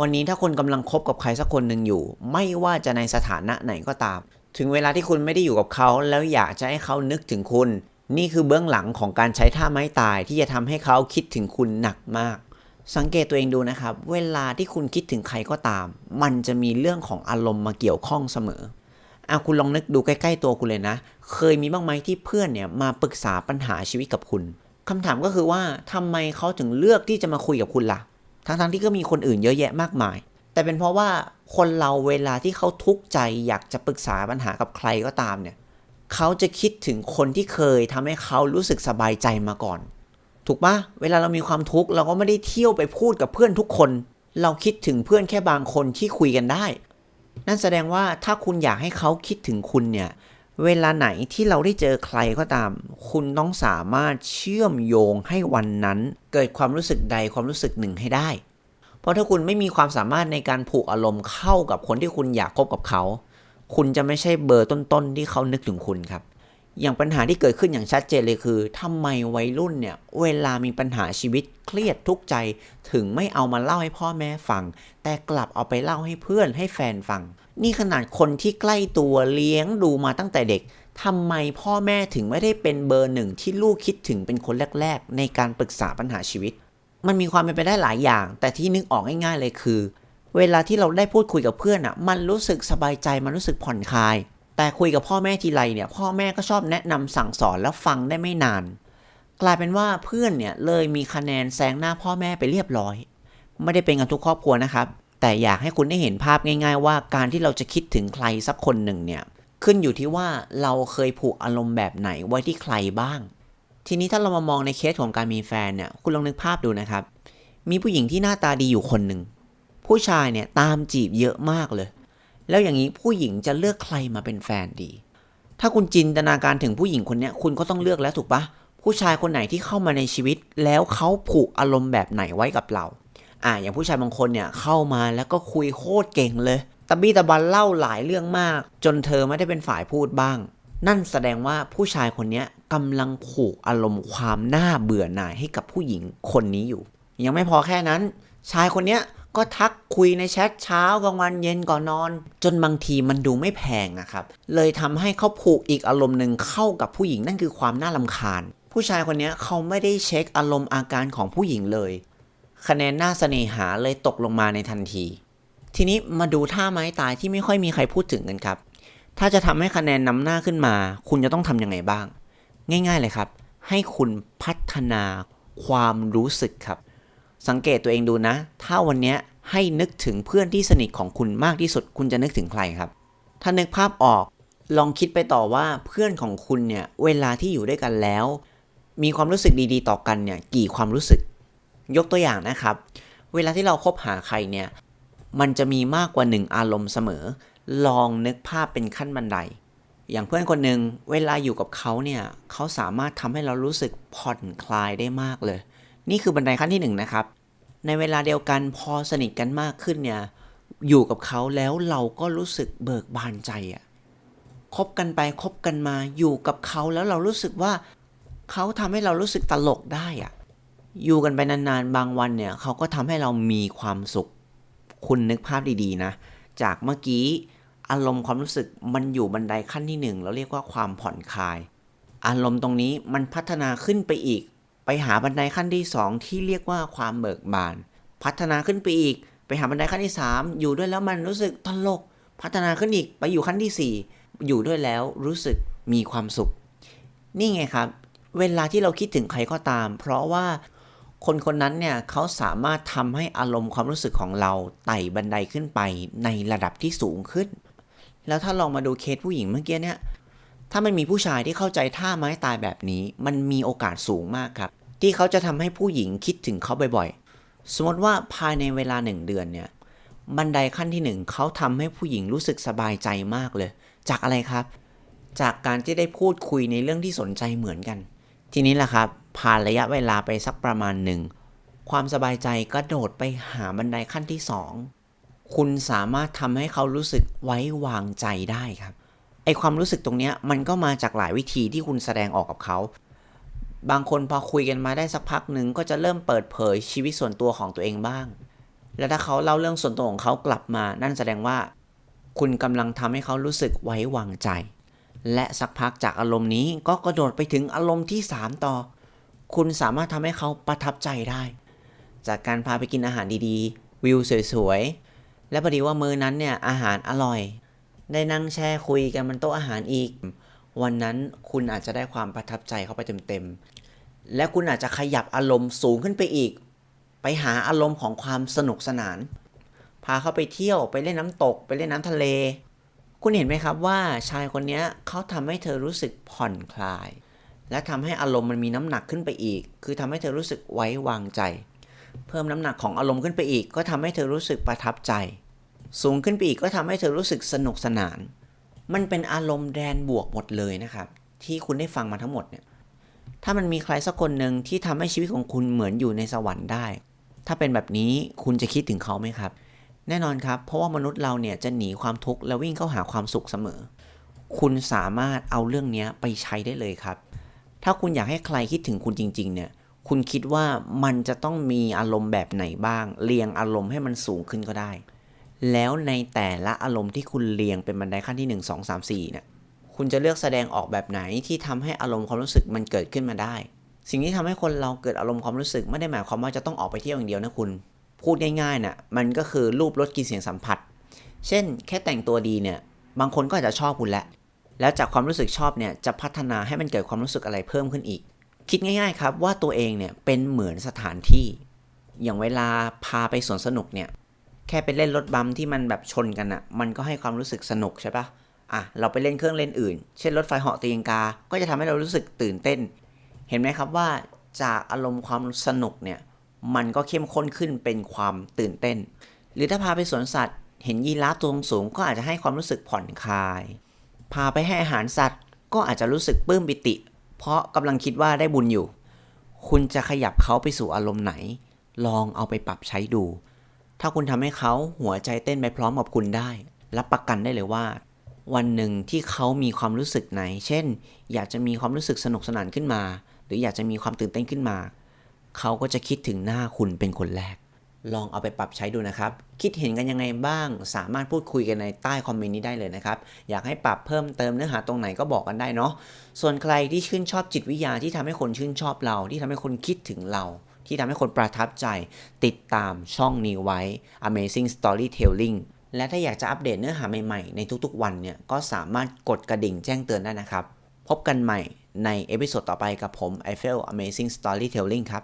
วันนี้ถ้าคุณกำลังคบกับใครสักคนหนึ่งอยู่ ไม่ว่าจะในสถานะไหนก็ตาม ถึงเวลาที่คุณไม่ได้อยู่กับเขา แล้วอยากจะให้เขานึกถึงคุณ นี่คือเบื้องหลังของการใช้ท่าไม้ตายที่จะทำให้เขาคิดถึงคุณหนักมาก สังเกตตัวเองดูนะครับ เวลาที่คุณคิดถึงใครก็ตาม มันจะมีเรื่องของอารมณ์มาเกี่ยวข้องเสมออะคุณลองนึกดูใกล้ ๆ ตัวคุณเลยนะ เคยมีบ้างไหมที่เพื่อนเนี่ยมาปรึกษาปัญหาชีวิตกับคุณคำถามก็คือว่าทำไมเขาถึงเลือกที่จะมาคุยกับคุณล่ะ ทั้งๆที่ก็มีคนอื่นเยอะแยะมากมาย แต่เป็นเพราะว่าคนเราเวลาที่เขาทุกข์ใจอยากจะปรึกษาปัญหากับใครก็ตามเนี่ยเขาจะคิดถึงคนที่เคยทำให้เขารู้สึกสบายใจมาก่อน ถูกปะเวลาเรามีความทุกข์เราก็ไม่ได้เที่ยวไปพูดกับเพื่อนทุกคน เราคิดถึงเพื่อนแค่บางคนที่คุยกันได้ นั่นแสดงว่าถ้าคุณอยากให้เขาคิดถึงคุณเนี่ย เวลาไหนที่เราได้เจอใครก็ตาม คุณต้องสามารถเชื่อมโยงให้วันนั้น เกิดความรู้สึกใดความรู้สึกหนึ่งให้ได้ เพราะถ้าคุณไม่มีความสามารถในการผูกอารมณ์เข้ากับคนที่คุณอยากคบกับเขา คุณจะไม่ใช่เบอร์ต้นๆที่เขานึกถึงคุณครับ อย่างปัญหาที่เกิดขึ้นอย่างชัดเจนเลยคือทำไมวัยรุ่นเนี่ย เวลามีปัญหาชีวิตเครียดทุกข์ใจ ถึงไม่เอามาเล่าให้พ่อแม่ฟัง แต่กลับเอาไปเล่าให้เพื่อนให้แฟนฟัง นี่ขนาดคนที่ใกล้ตัวเลี้ยงดูมาตั้งแต่เด็กทำไมพ่อแม่ถึงไม่ได้เป็นเบอร์หนึ่งที่ลูกคิดถึงเป็นคนแรก ๆ ในการปรึกษาปัญหาชีวิต มันมีความเป็นไปได้หลายอย่าง แต่ที่นึกออกง่าย ๆ เลยคือ เวลาที่เราได้พูดคุยกับเพื่อนอะ มันรู้สึกสบายใจมันรู้สึกผ่อนคลาย แต่คุยกับพ่อแม่ทีไรเนี่ยพ่อแม่ก็ชอบแนะนำสั่งสอนแล้วฟังได้ไม่นาน กลายเป็นว่าเพื่อนเนี่ยเลยมีคะแนนแซงหน้าพ่อแม่ไปเรียบร้อย ไม่ได้เป็นกันทุกครอบครัวนะครับ แต่อยากให้คุณได้เห็นภาพง่าย ๆ ว่าการที่เราจะคิดถึงใครสักคนหนึ่งเนี่ยขึ้นอยู่ที่ว่าเราเคยผูกอารมณ์แบบไหนไว้ที่ใครบ้าง ทีนี้ถ้าเรามามองในเคสของการมีแฟนเนี่ยคุณลองนึกภาพดูนะครับ มีผู้หญิงที่หน้าตาดีอยู่คนหนึ่งผู้ชายเนี่ยตามจีบเยอะมากเลย แล้วอย่างนี้ผู้หญิงจะเลือกใครมาเป็นแฟนดี ถ้าคุณจินตนาการถึงผู้หญิงคนนี้คุณก็ต้องเลือกแล้วถูกปะผู้ชายคนไหนที่เข้ามาในชีวิต แล้วเขาผูกอารมณ์แบบไหนไว้กับเรา อ่าอย่างผู้ชายบางคนเนี่ยเข้ามาแล้วก็คุยโคตรเก่งเลยตะบี้ตะบันเล่าหลายเรื่องมาก จนเธอไม่ได้เป็นฝ่ายพูดบ้าง นั่นแสดงว่าผู้ชายคนนี้กำลังผูกอารมณ์ความน่าเบื่อหน่ายให้กับผู้หญิงคนนี้อยู่ ยังไม่พอแค่นั้น ชายคนนี้ ก็ทักคุยในแชทเช้ากลางวันเย็นก่อนนอน จนบางทีมันดูไม่แพงนะครับ เลยทำให้เขาผูกอีกอารมณ์หนึ่งเข้ากับผู้หญิงนั่นคือความน่าลำคาญ ผู้ชายคนนี้เขาไม่ได้เช็คอารมณ์อาการของผู้หญิงเลย คะแนนหน้าเสน่หาเลยตกลงมาในทันที ทีนี้มาดูท่าไม้ตายที่ไม่ค่อยมีใครพูดถึงกันครับ ถ้าจะทำให้คะแนนนำหน้าขึ้นมา คุณจะต้องทำยังไงบ้าง ง่าย ๆเลยครับ ให้คุณพัฒนาความรู้สึกครับ สังเกตตัวเองดูนะ ถ้าวันนี้ให้นึกถึงเพื่อนที่สนิทของคุณมากที่สุด คุณจะนึกถึงใครครับ ถ้านึกภาพออก ลองคิดไปต่อว่าเพื่อนของคุณเนี่ย เวลาที่อยู่ด้วยกันแล้ว มีความรู้สึกดีๆ ต่อกันเนี่ย กี่ความรู้สึก ยกตัวอย่างนะครับ เวลาที่เราคบหาใครเนี่ย มันจะมีมากกว่าหนึ่งอารมณ์เสมอ ลองนึกภาพเป็นขั้นบันได อย่างเพื่อนคนหนึ่งเวลาอยู่กับเขาเนี่ย เขาสามารถทำให้เรารู้สึกผ่อนคลายได้มากเลย นี่คือบันไดขั้นที่หนึ่งนะครับ ในเวลาเดียวกันพอสนิทกันมากขึ้นเนี่ย อยู่กับเขาแล้วเราก็รู้สึกเบิกบานใจอะคบกันไปคบกันมาอยู่กับเขาแล้วเรารู้สึกว่าเขาทำให้เรารู้สึกตลกได้อะอยู่กันไปนานๆ บางวันเนี่ยเขาก็ทำให้เรามีความสุข คุณนึกภาพดีๆนะ จากเมื่อกี้อารมณ์ความรู้สึกมันอยู่บันไดขั้นที่หนึ่งเราเรียกว่าความผ่อนคลาย อารมณ์ตรงนี้มันพัฒนาขึ้นไปอีก ไปหาบันไดขั้นที่สองที่เรียกว่าความเบิกบาน พัฒนาขึ้นไปอีก ไปหาบันไดขั้นที่สามอยู่ด้วยแล้วมันรู้สึกตลก พัฒนาขึ้นอีกไปอยู่ขั้นที่สี่อยู่ด้วยแล้วรู้สึกมีความสุข นี่ไงครับ เวลาที่เราคิดถึงใครก็ตาม เพราะว่าคนคนนั้นเนี่ยเขาสามารถทำให้อารมณ์ความรู้สึกของเราไต่บันไดขึ้นไปในระดับที่สูงขึ้น แล้วถ้าลองมาดูเคสผู้หญิงเมื่อกี้เนี่ยถ้ามันมีผู้ชายที่เข้าใจท่าไม้ตายแบบนี้ มันมีโอกาสสูงมากครับ ที่เขาจะทำให้ผู้หญิงคิดถึงเขาบ่อยๆ สมมติว่าภายในเวลาหนึ่งเดือนเนี่ยบันไดขั้นที่หนึ่งเขาทำให้ผู้หญิงรู้สึกสบายใจมากเลย จากอะไรครับ จากการที่ได้พูดคุยในเรื่องที่สนใจเหมือนกัน ทีนี้แหละครับผ่านระยะเวลาไปสักประมาณหนึ่งความสบายใจก็โดดไปหาบันไดขั้นที่สองคุณสามารถทำให้เขารู้สึกไว้วางใจได้ครับไอความรู้สึกตรงนี้มันก็มาจากหลายวิธีที่คุณแสดงออกกับเขา บางคนพอคุยกันมาได้สักพักหนึ่งก็จะเริ่มเปิดเผยชีวิตส่วนตัวของตัวเองบ้าง และถ้าเขาเล่าเรื่องส่วนตัวของเขากลับมา นั่นแสดงว่า คุณกำลังทำให้เขารู้สึกไว้วางใจ และสักพักจากอารมณ์นี้ก็กระโดดไปถึงอารมณ์ที่ 3 ต่อ คุณสามารถทำให้เขาประทับใจได้ จากการพาไปกินอาหารดีๆ วิวสวยๆ และพอดีว่ามื้อนั้นเนี่ยอาหารอร่อย ได้นั่งแช่คุยกันบนโต๊ะอาหารอีกวันนั้นคุณอาจจะได้ความประทับใจเข้าไปเต็ม และคุณอาจจะขยับอารมณ์สูงขึ้นไปอีก ไปหาอารมณ์ของความสนุกสนาน พาเขาไปเที่ยวไปเล่นน้ำตก ไปเล่นน้ำทะเล คุณเห็นไหมครับว่าชายคนนี้เขาทำให้เธอรู้สึกผ่อนคลาย และทำให้อารมณ์มันมีน้ำหนักขึ้นไปอีก คือทำให้เธอรู้สึกไว้วางใจ เพิ่มน้ำหนักของอารมณ์ขึ้นไปอีก ก็ทำให้เธอรู้สึกประทับใจ สูงขึ้นไปอีกก็ทำให้เธอรู้สึกสนุกสนาน มันเป็นอารมณ์แดนบวกหมดเลยนะครับ ที่คุณได้ฟังมาทั้งหมดเนี่ย ถ้ามันมีใครสักคนหนึ่งที่ทำให้ชีวิตของคุณเหมือนอยู่ในสวรรค์ได้ ถ้าเป็นแบบนี้คุณจะคิดถึงเขาไหมครับ แน่นอนครับ เพราะว่ามนุษย์เราเนี่ยจะหนีความทุกข์และวิ่งเข้าหาความสุขเสมอ คุณสามารถเอาเรื่องนี้ไปใช้ได้เลยครับ ถ้าคุณอยากให้ใครคิดถึงคุณจริง ๆ เนี่ย คุณคิดว่ามันจะต้องมีอารมณ์แบบไหนบ้าง เรียงอารมณ์ให้มันสูงขึ้นก็ได้ แล้วในแต่ละอารมณ์ที่คุณเรียงเป็นบันไดขั้นที่ 1 2 3 4เนี่ย คุณจะเลือกแสดงออกแบบไหนที่ทำให้อารมณ์ความรู้สึกมันเกิดขึ้นมาได้ สิ่งที่ทำให้คนเราเกิดอารมณ์ความรู้สึกไม่ได้หมายความว่าจะต้องออกไปเที่ยวอย่างเดียวนะคุณ พูดง่ายๆน่ะมันก็คือรูปรสกลิ่นเสียงสัมผัส เช่น แค่แต่งตัวดีเนี่ยบางคนก็อาจจะชอบคุณแหละ แล้วจากความรู้สึกชอบเนี่ยจะพัฒนาให้มันเกิดความรู้สึกอะไรเพิ่มขึ้นอีก คิดง่ายๆครับว่าตัวเองเนี่ยเป็นเหมือนสถานที่ อย่างเวลาพาไปสวนสนุกเนี่ยแค่ไปเล่นรถบัมที่มันแบบชนกันอะ่ะมันก็ให้ความรู้สึกสนุกใช่ปะ อะเราไปเล่นเครื่องเล่นอื่น เช่นรถไฟเหาะตีงกา ก็จะทำให้เรารู้สึกตื่นเต้น เห็นไหมครับว่าจากอารมณ์ความสนุกเนี่ยมันก็เข้มข้นขึ้นเป็นความตื่นเต้น หรือถ้าพาไปสวนสัตว์ เห็นยีราฟตัวสูงก็อาจจะให้ความรู้สึกผ่อนคลาย พาไปให้อาหารสัตว์ ก็อาจจะรู้สึกปลื้มปิติ เพราะกำลังคิดว่าได้บุญอยู่ คุณจะขยับเขาไปสู่อารมณ์ไหน ลองเอาไปปรับใช้ดู ถ้าคุณทำให้เขาหัวใจเต้นไปพร้อมกับคุณได้ รับประกันได้เลยว่า วันหนึ่งที่เขามีความรู้สึกไหน เช่น อยากจะมีความรู้สึกสนุกสนานขึ้นมา หรืออยากจะมีความตื่นเต้นขึ้นมา เขาก็จะคิดถึงหน้าคุณเป็นคนแรก ลองเอาไปปรับใช้ดูนะครับ คิดเห็นกันยังไงบ้าง สามารถพูดคุยกันในใต้คอมเมนต์นี้ได้เลยนะครับ อยากให้ปรับเพิ่มเติมเนื้อหาตรงไหนก็บอกกันได้เนาะ ส่วนใครที่ชื่นชอบจิตวิทยาที่ทำให้คนชื่นชอบเรา ที่ทำให้คนคิดถึงเราที่ทำให้คนประทับใจ ติดตามช่องนี้ไว้ Amazing Storytelling และถ้าอยากจะอัปเดตเนื้อหาใหม่ๆ ในทุกๆวันเนี่ยก็สามารถกดกระดิ่งแจ้งเตือนได้นะครับ พบกันใหม่ในเอพิโซดต่อไปกับผม i f e l Amazing Storytelling ครับ